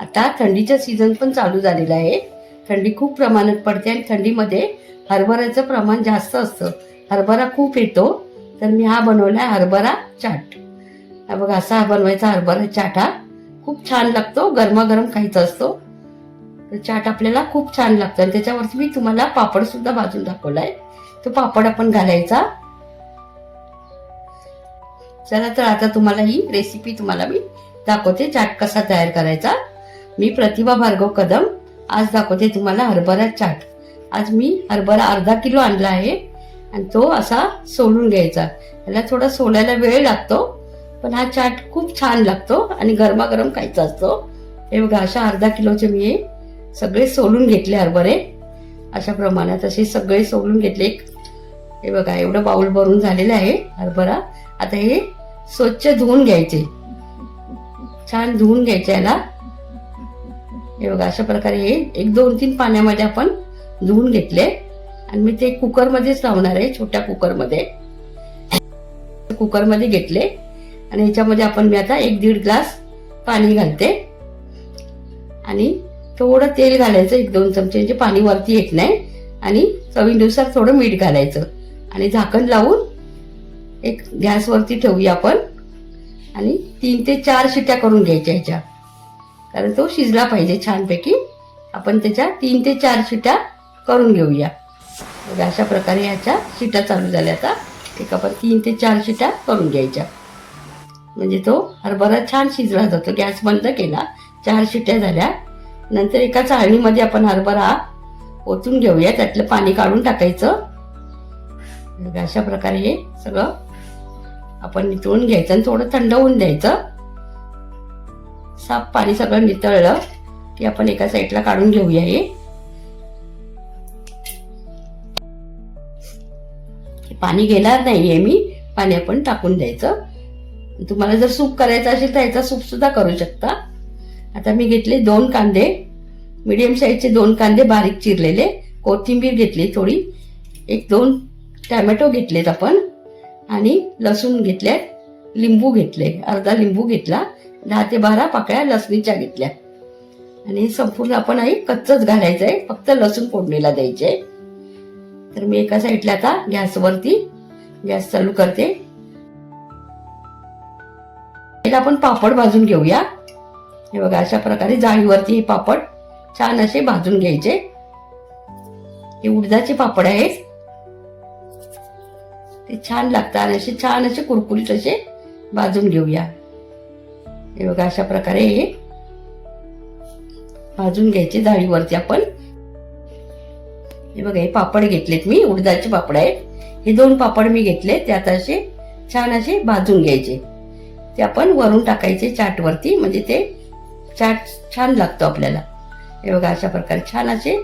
आता थंडीचा सीझन पण चालू झालेला आहे. थंडी खूप प्रमाणात पडते आणि थंडीमध्ये हरभऱ्याचं प्रमाण जास्त असतं. हरभरा खूप येतो. तर मी हा बनवला आहे हरभरा चाट. हा बघा असा हा बनवायचा हरभरा चाट हा. खूप छान लागतो. गरमागरम खायचा असतो. तर चाट आपल्याला खूप छान लागतो. आणि त्याच्यावरती मी तुम्हाला पापड सुद्धा भाजून दाखवलाय. तो पापड आपण घालायचा. चला तर आता तुम्हाला ही रेसिपी तुम्हाला मी दाखवते चाट कसा तयार करायचा. मी प्रतिभा भार्गव कदम. आज दाखवते तुम्हाला हरभरा चाट आज मी हरभरा अर्धा किलो आणला आहे आणि तो असा सोलून घ्यायचा. त्याला थोडा सोलायला वेळ लागतो पण हा चाट खूप छान लागतो आणि गरमागरम खायचा असतो. हे बघा अशा अर्धा किलोचे मी हे सगळे सोलून घेतले हरभरे. अशा प्रमाणात असे सगळे सोलून घेतले. हे बघा एवढं बाऊल भरून झालेलं आहे हरभरा. आता हे स्वच्छ धुवून घ्यायचे. छान धुवून घ्यायचे याला. हे बघा अशा प्रकारे हे एक दोन तीन पाण्यामध्ये आपण धुवून घेतले. आणि मी ते कुकरमध्येच लावणार आहे छोट्या कुकरमध्ये. कुकरमध्ये घेतले. आणि याच्यामध्ये आपण मी आता एक दीड ग्लास पाणी घालते. आणि थोडं तेल घालायचं एक दोन चमचे म्हणजे पाणी वरती येत नाही. आणि चवीनुसार थोडं मीठ घालायचं. आणि झाकण लावून एक गॅसवरती ठेवूया आपण. आणि तीन ते चार शिट्या करून घ्यायच्या ह्याच्या. कारण तो शिजला पाहिजे छानपैकी. आपण त्याच्या तीन ते चार शिट्या करून घेऊया. बघा, अशा प्रकारे ह्याच्या शिट्या चालू झाल्या आता. एक आपण तीन ते चार शिट्या करून घ्यायच्या. म्हणजे तो हरभरा छान शिजला जातो. गॅस बंद केला चार शिट्या झाल्या. नंतर एका चाळणीमध्ये आपण हरभरा ओतून घेऊया. त्यातलं पाणी काढून टाकायचं. अशा प्रकारे हे सगळं आपण नितळून घ्यायचं आणि थोडं थंड होऊन द्यायचं. साफ पाणी सगळं नितळलं की आपण एका साईडला काढून घेऊया हे. पाणी घेणार नाहीये मी. पाणी आपण टाकून द्यायचं. तुम्हाला जर सूप करायचं असेल तर याचा सूप सुद्धा करू शकता. आता मी घेतले दोन कांदे. मिडियम साईजचे दोन कांदे बारीक चिरलेले. कोथिंबीर घेतली थोडी. एक दोन टॅमॅटो घेतलेत आपण. आणि लसूण घेतले लिंबू घेतले अर्धा लिंबू घेतला दहा ते बारा पाकळ्या लसणीच्या घेतल्या. आणि संपूर्ण आपण आई कच्चच घालायचं आहे फक्त लसूण फोडणीला द्यायचे. आहे तर मी एका साईडला आता गॅसवरती गॅस चालू करते. पहिला आपण पापड भाजून घेऊया. हे बघा अशा प्रकारे जाळीवरती हे पापड छान असे भाजून घ्यायचे. हे उडदाचे पापड आहेत. ते छान लागतात. आणि असे छान असे कुरकुरीत असे भाजून घेऊया. हे बघा अशा प्रकारे हे भाजून घ्यायचे जाळीवरती आपण. हे बघा हे पापड घेतलेत मी उडदाचे पापड आहेत. हे दोन पापड मी घेतले ते आता असे छान असे भाजून घ्यायचे. ते आपण वरून टाकायचे चाटवरती म्हणजे ते चाट छान लागतो आपल्याला. हे बघा अशा प्रकारे छान असे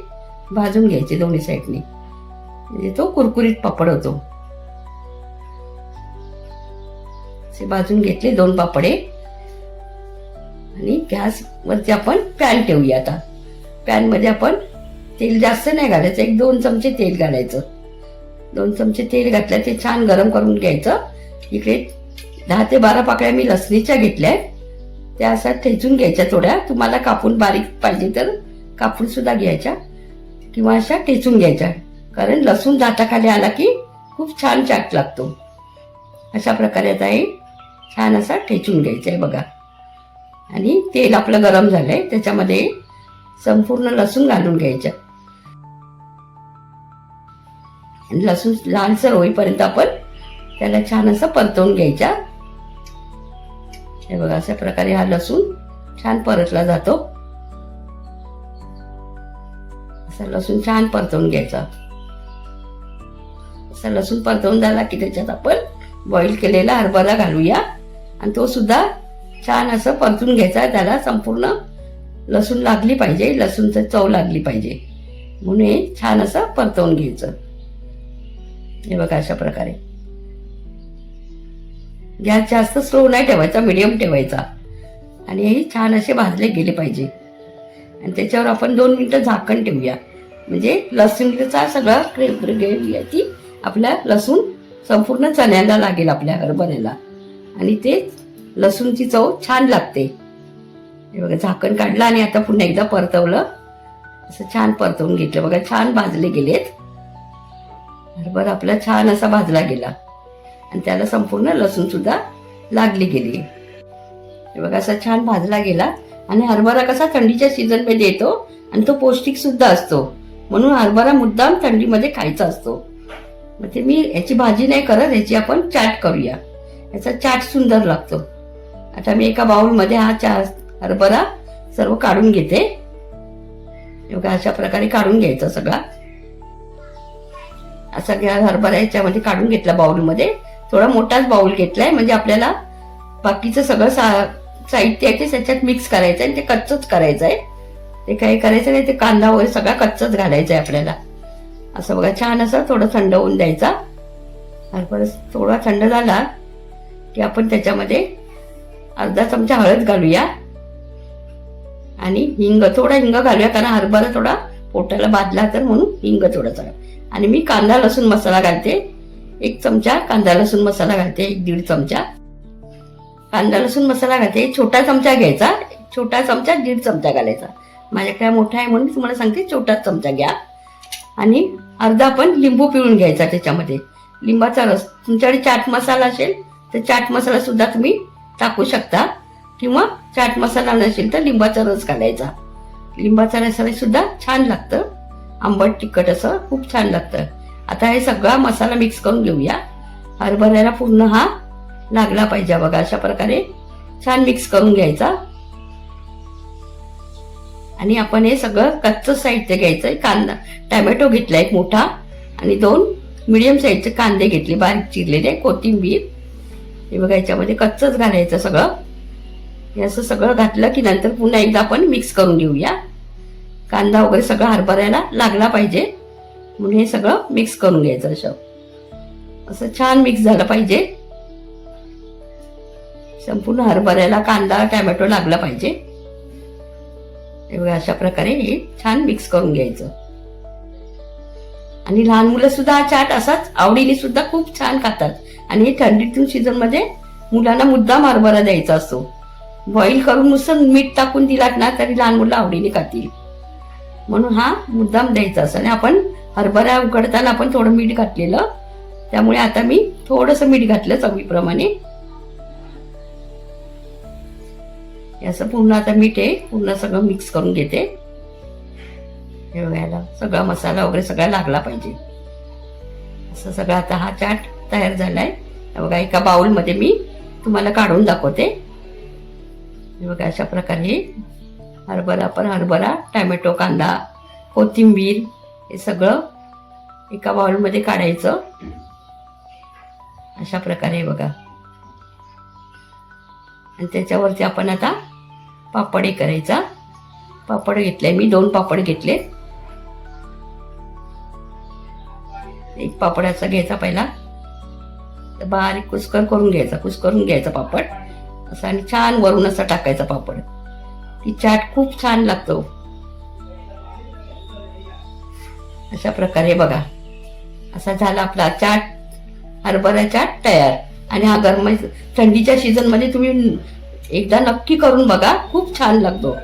भाजून घ्यायचे दोन्ही साईडनी. म्हणजे तो कुरकुरीत पापड होतो. असे भाजून घेतले दोन पापडे. आणि गॅसवरती आपण पॅन ठेवूया आता. पॅनमध्ये आपण तेल जास्त नाही घालायचं एक दोन चमचे तेल घालायचं. दोन चमचे तेल घातलं ते छान गरम करून घ्यायचं. इकडे दहा ते बारा पाकळ्या मी लसणीच्या घेतल्या आहेत. त्या असा ठेचून घ्यायच्या थोड्या. तुम्हाला कापून बारीक पाहिजे तर कापून सुद्धा घ्यायच्या. किंवा अशा ठेचून घ्यायच्या. कारण लसूण दाताखाली आला की खूप छान चाट लागतो. अशा प्रकारे आता हे छान असा ठेचून घ्यायचं आहे बघा. आणि तेल आपलं गरम झालं आहे त्याच्यामध्ये संपूर्ण लसूण घालून घ्यायचं. आणि लसूण लालसर होईपर्यंत आपण त्याला छान असं परतवून घ्यायचा. हे बघा अशा प्रकारे हा लसूण छान परतला जातो. असा लसूण छान परतवून घ्यायचा. असा लसूण परतवून झाला की त्याच्यात आपण बॉईल केलेला हरभरा घालूया. आणि तो सुद्धा छान असं परतून घ्यायचा त्याला संपूर्ण लसूण लागली पाहिजे लसूणचं चव लागली पाहिजे म्हणून हे छान असं परतवून घ्यायचं हे बघा अशा प्रकारे गॅस जास्त स्लो नाही ठेवायचा मिडियम ठेवायचा आणि हे छान असे भाजले गेले पाहिजे आणि त्याच्यावर आपण दोन मिनटं झाकण ठेवूया म्हणजे लसूणचा सगळा ग्रेव्ही ती आपल्या लसूण संपूर्ण चण्याला लागेल आपल्या हरभऱ्याला आणि ते लसूणची चव छान लागते. हे बघा झाकण काढलं आणि आता पुन्हा एकदा परतवलं. असं छान परतवून घेतलं. बघा छान भाजले गेलेत. हरभरा आपला छान असा भाजला गेला. आणि त्याला संपूर्ण लसूण सुद्धा लागली गेली. हे बघा असा छान भाजला गेला. आणि हरभरा कसा थंडीच्या सीझनमध्ये येतो आणि तो पौष्टिक सुद्धा असतो. म्हणून हरभरा मुद्दाम थंडीमध्ये खायचा असतो. मग ते मी याची भाजी नाही करत याची आपण चाट करूया. याचा चाट सुंदर लागतो. आता मी एका बाउलमध्ये हा चा हरभरा सर्व काढून घेते. बघा अशा प्रकारे काढून घ्यायचा सगळा. असा घ्या हरभरा याच्यामध्ये काढून घेतला बाउलमध्ये. थोडा मोठाच बाउल घेतलाय म्हणजे आपल्याला बाकीचं सगळं सा साहित्य आहे ते त्याच्यात मिक्स करायचं आहे आणि ते कच्चच करायचं आहे ते काही करायचं नाही ते कांदा वगैरे सगळा कच्चच घालायचा आहे आपल्याला. असं बघा छान असं थोडं थंड होऊन द्यायचा. हरभरा थोडा थंड झाला की आपण त्याच्यामध्ये अर्धा चमचा हळद घालूया. आणि हिंग थोडा हिंग घालूया कारण हरभरा थोडा पोटाला बादला तर म्हणून हिंग थोडासा आणि मी कांदा लसूण मसाला घालते. एक चमचा कांदा लसूण मसाला घालते एक दीड चमचा. कांदा लसूण मसाला घालते छोटा चमचा घ्यायचा छोटा चमचा दीड चमचा घालायचा. माझ्याकडे मोठा आहे म्हणून तुम्हाला सांगते छोटाच चमचा घ्या. आणि अर्धा पण लिंबू पिळून घ्यायचा त्याच्यामध्ये. लिंबाचा रस तुमच्याकडे चाट मसाला असेल तर चाट मसाला सुद्धा तुम्ही टाकू शकता. किंवा चाट मसाला नसेल तर लिंबाचा रस घालायचा. लिंबाचा रसाने सुद्धा छान लागतं. आंबट तिखट असं खूप छान लागतं. आता हे सगळा मसाला मिक्स करून घेऊया. हरभऱ्याला पूर्ण हा लागला पाहिजे बघा अशा प्रकारे छान मिक्स करून घ्यायचा. आणि आपण हे सगळं कच्चं साहित्य घ्यायचं कांदा टॅमॅटो घेतला एक मोठा आणि दोन मिडियम साईजचे कांदे घेतले बारीक चिरलेले कोथिंबीर हे बघा याच्यामध्ये कच्चच घालायचं सगळं. हे असं सगळं घातलं की नंतर पुन्हा एकदा आपण मिक्स करून घेऊया. कांदा वगैरे सगळं हरभऱ्याला लागला पाहिजे. म्हणून हे सगळं मिक्स करून घ्यायचं असं. असं छान मिक्स झालं पाहिजे. संपूर्ण हरभऱ्याला कांदा टॅमॅटो लागला पाहिजे. हे बघा अशा प्रकारे हे छान मिक्स करून घ्यायचं. आणि लहान मुलं सुद्धा हा चाट असाच आवडीने सुद्धा खूप छान खातात. आणि हे थंडीतून सीझनमध्ये मुलांना मुद्दाम हरभरा द्यायचा असतो. बॉईल करून नुसतं मीठ टाकून दिलात ना तरी लहान मुलं आवडीने खातील. म्हणून हा मुद्दाम द्यायचा असतो आणि आपण हरभरा उकडताना आपण थोडं मीठ घातलेलं. त्यामुळे आता मी थोडंसं मीठ घातलं चवीप्रमाणे. हे असं पूर्ण आता मीठ आहे पूर्ण सगळं मिक्स करून घेते. हे सगळा मसाला वगैरे सगळा लागला पाहिजे. असं सगळं आता हा चाट तयार झाला आहे बघा एका बाउलमध्ये मी तुम्हाला काढून दाखवते. बघा अशा प्रकारे हरभरा पण हरभरा टॅमॅटो कांदा कोथिंबीर हे सगळं एका बाउलमध्ये काढायचं. अशा प्रकारे बघा. आणि त्याच्यावरती आपण आता पापडे करायचा. पापड घेतले मी दोन पापड घेतले. पापडाचा घ्यायचा पहिला. तर बारीक कुस्कर करून घ्यायचा कुस्करून घ्यायचा पापड. असा आणि छान वरून असा टाकायचा पापड. ती चाट खूप छान लागतो. अशा प्रकारे बघा. असा झाला आपला चाट हरभरा चाट तयार. आणि हा गरम थंडीच्या सीझनमध्ये तुम्ही एकदा नक्की करून बघा. खूप छान लागतो.